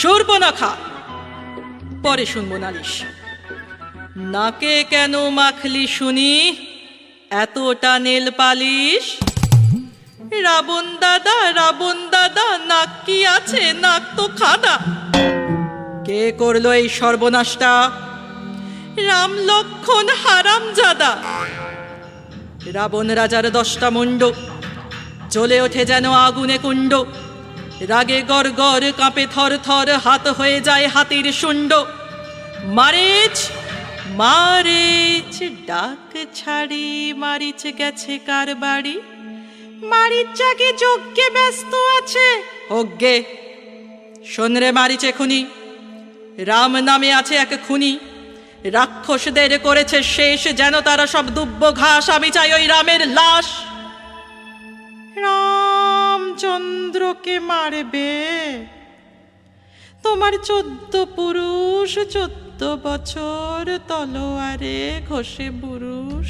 সূর্পনখা পরে শুনব নালিশ। নাকে কেন মাখলি শুনি? এতটা নেল পালিশ? রাবণ দাদা রাবণ দাদা, নাক কি আছে? নাক তো খাদা। কে করল এই সর্বনাশটা? রাম লক্ষণ হারাম জাদা। রাবণ রাজার দশটা মুন্ড জ্বলে ওঠে যেন আগুনে কুণ্ড। রাগে গর গর কাঁপে থর থর, হাত হয়ে যায় হাতির শুণ্ড। মারিচ মারিচ, ডাক ছাড়ি, মারিচ গেছে কার বাড়ি? মারিচ জাগে যজ্ঞে ব্যস্ত আছে। অজ্ঞে, শোন রে মারিচে খুনি রাম নামে আছে এক খুনি। রাক্ষসদের করেছে শেষ, যেন তারা সব দুব্য ঘাস, আমি চাই ওই রামের লাশ। রামচন্দ্রকে মারবে। তোমার চোদ্দ পুরুষ, চোদ্দ বছর তলোয়ারে ঘষে পুরুষ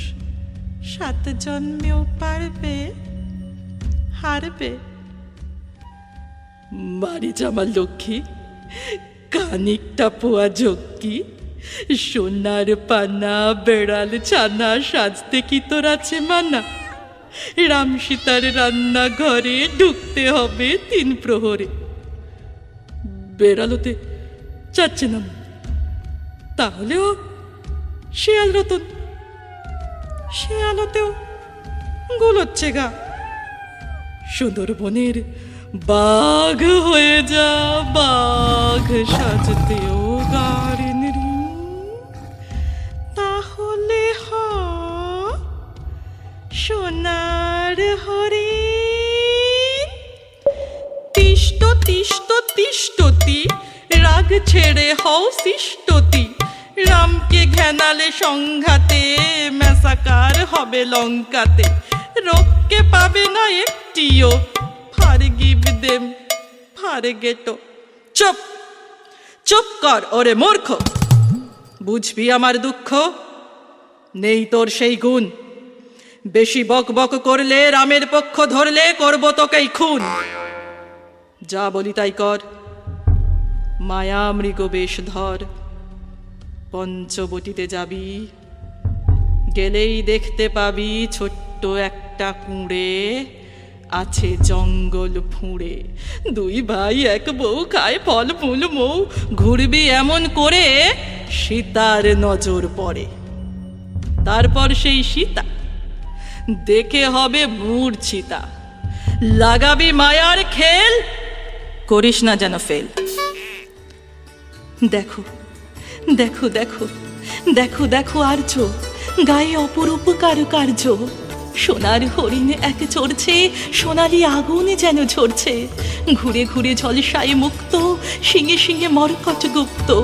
সাত জন্মেও পারবে, হারবে। মারিচ জামা লক্ষ্মী কানিকটা পোয়া যজ্ঞি সোনার পানা, বেড়াল ছানা, সাজতে কি তোর আছে মানা? রাম সীতার রান্না ঘরে ঢুকতে হবে তিন প্রহরে। বেড়ালোতে চাচ্ছে না তাহলেও শেয়াল রতন, শেয়ালতেও গুলোচ্ছে গা। সুন্দরবনের বাঘ হয়ে যা, বাঘ সাজতেও গাড়েন হও রামকে ঘেনালে সংঘাতে মেসাকার হবে লঙ্কাতে। রোগকে পাবে না একটিও, forgive them, forget. চুপ চুপ কর ওরে মূর্খ। বুঝবি আমার দুঃখ? নেই তোর সেই গুণ। বেশি বক বক করলে রামের পক্ষ ধরলে, করব তোকেই খুন। যা বলি তাই কর। মায়া মৃগ বেশ ধর। পঞ্চবটিতে যাবি, গেলেই দেখতে পাবি ছোট্ট একটা কুঁড়ে আছে জঙ্গল ফুঁড়ে। দুই ভাই এক বউ খায় ফল ফুল মৌ, ঘুরবি এমন করে সীতার নজর পড়ে। তারপর সেই সীতা, দেখে হবে মূর্ছিতা লাগাবি মায়ার খেল, করিস না যেন ফেল। দেখো দেখো দেখো দেখো দেখো আর্য, গায়ে অপরূপ কারুকার্য। সোনার হরিণ এক চড়ছে, সোনালি আগুন যেন ঝরছে। ঘুরে ঘুরে ঝলসায় মুক্ত, শিঙে শিঙে মরকট গুপ্ত।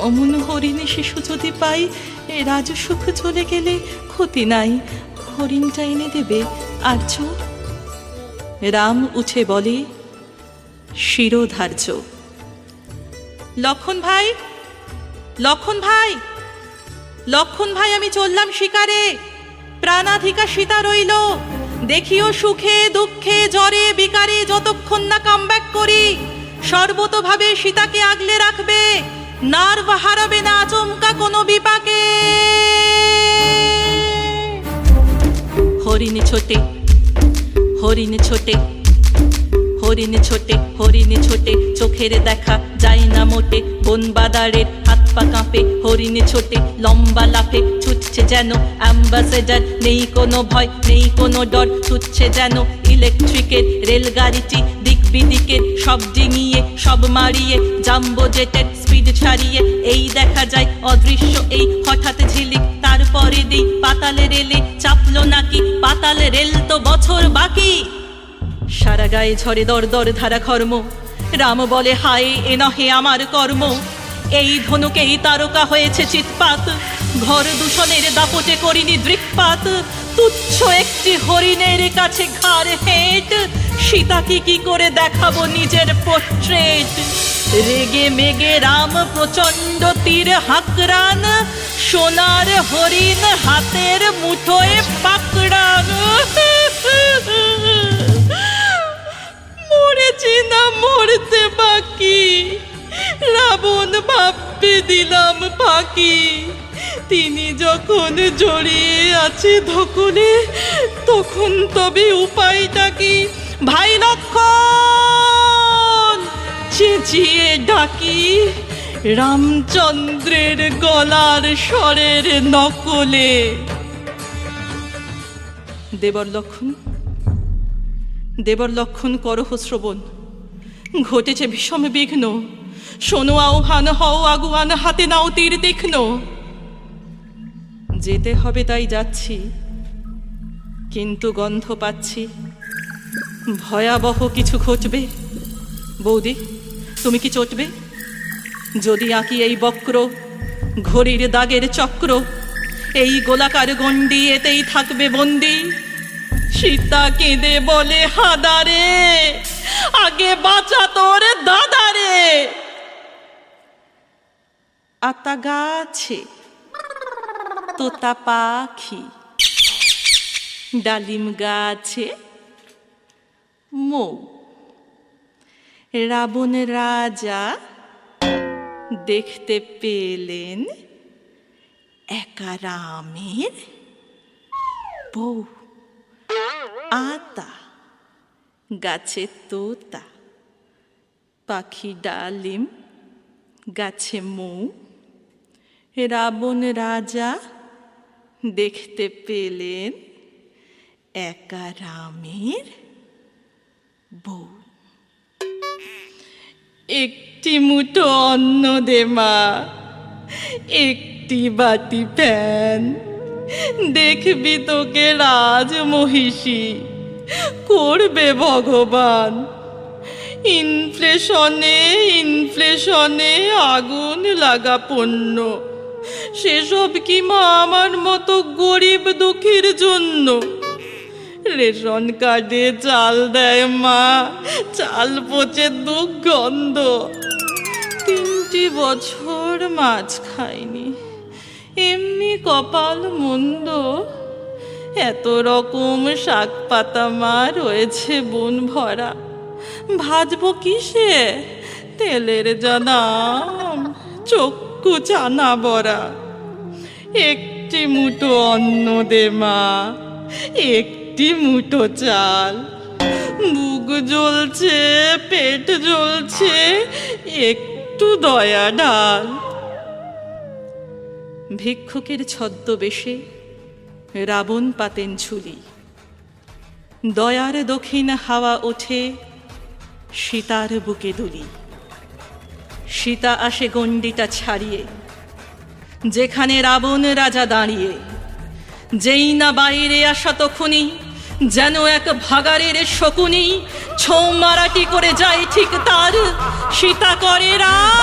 অমন হরিণে শিশু যদি পাই এ রাজসুখ চলে গেলে ক্ষতি নাই। হরিণটা এনে দেবে আর্য। রাম উঠে বলে, শিরোধার্য। লক্ষণ ভাই লক্ষণ ভাই লক্ষণ ভাই, আমি চললাম শিকারে। প্রাণাধিকা সীতা রইল। দেখিও সুখে, দুঃখে, জ্বরে, বিকারে, যতক্ষণ না কামব্যাক করি, সর্বতভাবে সীতাকে আগলে রাখবে। নার্ভ হারাবে না, আচমকা কোনো বিপাকে। হরিণে ছোটে হরিণে ছোটে। হরিণে ছোটে হরিণে ছোটে, চোখের দেখা যায় না মোটে। বন বাদারের হাত পা কাঁপে, হরিণে ছোটে, লম্বা লাফে ছুটছে যেন। অ্যাম্বাসেডার নেই কোনো ভয়, নেই কোনো ডর, ছুটছে যেন। ইলেকট্রিকের রেলগাড়িটি দিক বিদিকের, সব ডিঙিয়ে, সব মারিয়ে, জাম্বো জেটের স্পিড ছাড়িয়ে। এই দেখা যায় অদৃশ্য, এই হঠাৎ ঝিলিক। তারপরে দিই পাতালে রেলে, চাপলো নাকি পাতালে রেল তো বছর বাকি। সারা গায়ে ঝরে দর দর ধারা কর্ম রাম বলে, হায়, এ নহে আমার কর্ম। এই ধনুকেই তারকা হয়েছে চিৎপাত। ঘর দূষণের দাপটে করিনি দৃকপাত। তুচ্ছ একটি হরিণের কাছে ঘাড় হেঁট। সীতাকে কি করে দেখাবো নিজের পোর্ট্রেট রেগে মেগে রাম প্রচণ্ড তীর হাকরান সোনার হরিণ হাতের মুঠোয় পাকড়ান। মরেছি না মরতে বাকি। দিলাম ফাঁকি। তিনি যখন জড়িয়ে আছে ধকলে তখন তবে উপায়টা কি? ভাই লক্ষণ, চেঁচিয়ে ডাকি, রামচন্দ্রের গলার স্বরের নকলে। দেবর লক্ষণ দেবর লক্ষণ করহ শ্রবণ। ঘটেছে ভীষণ বিঘ্ন। শোনো আহ্বান হও আগুয়ান, হাতে নাও তীর দেখন যেতে হবে তাই যাচ্ছি, কিন্তু গন্ধ পাচ্ছি। ভয়াবহ কিছু ঘটবে। বৌদি, তুমি কি চটবে? যদি আঁকি এই বক্র, ঘড়ির দাগের চক্র, এই গোলাকার গণ্ডি এতেই থাকবে বন্দি। সীতা কেঁদে বলে, হাদারে, আগে বাঁচা তোর দাদারে। আতা গাছে, তোতা পাখি, ডালিম গাছে, মৌ। রাবণ রাজা দেখতে পেলেন একা রামের বউ। আতা, গাছে তোতা, পাখি ডালিম, গাছে মৌ, রাবণ রাজা দেখতে পেলেন একা রামের বউ। একটি মুঠো অন্ন দে মা, একটি বাতি প্যান। দেখবি তোকে রাজ মহিষী করবে ভগবান। ইনফ্লেশনে ইনফ্লেশনে আগুন লাগা পণ্য। সেসব কি মা আমার মতো গরিব দুঃখীর জন্য? রেশন কার্ডে চাল দেয় মা, চাল পচে দুর্গন্ধ। তিনটি বছর মাছ খাইনি। এমনি কপাল মন্দ। এত রকম শাক পাতা মা রয়েছে বন ভরা। ভাজবো কিসে? তেলের দাম চক্ষু চানা বড়া। একটি মুঠো অন্ন দে মা, একটি মুঠো চাল। বুক জ্বলছে, পেট জ্বলছে, একটু দয়া ডাল। ভিক্ষুকের ছদ্মবেশে রাবণ পাতেন ঝুলি। দয়ার দক্ষিণ হাওয়া ওঠে সীতার বুকে দুলি। সীতা আসে গণ্ডিটা ছাড়িয়ে, যেখানে রাবণ রাজা দাঁড়িয়ে। যেই না বাইরে আসা তখনই যেন এক ভাগারের শকুনি ছৌ মারাটি করে যায় ঠিক তার। সীতা করে রাম।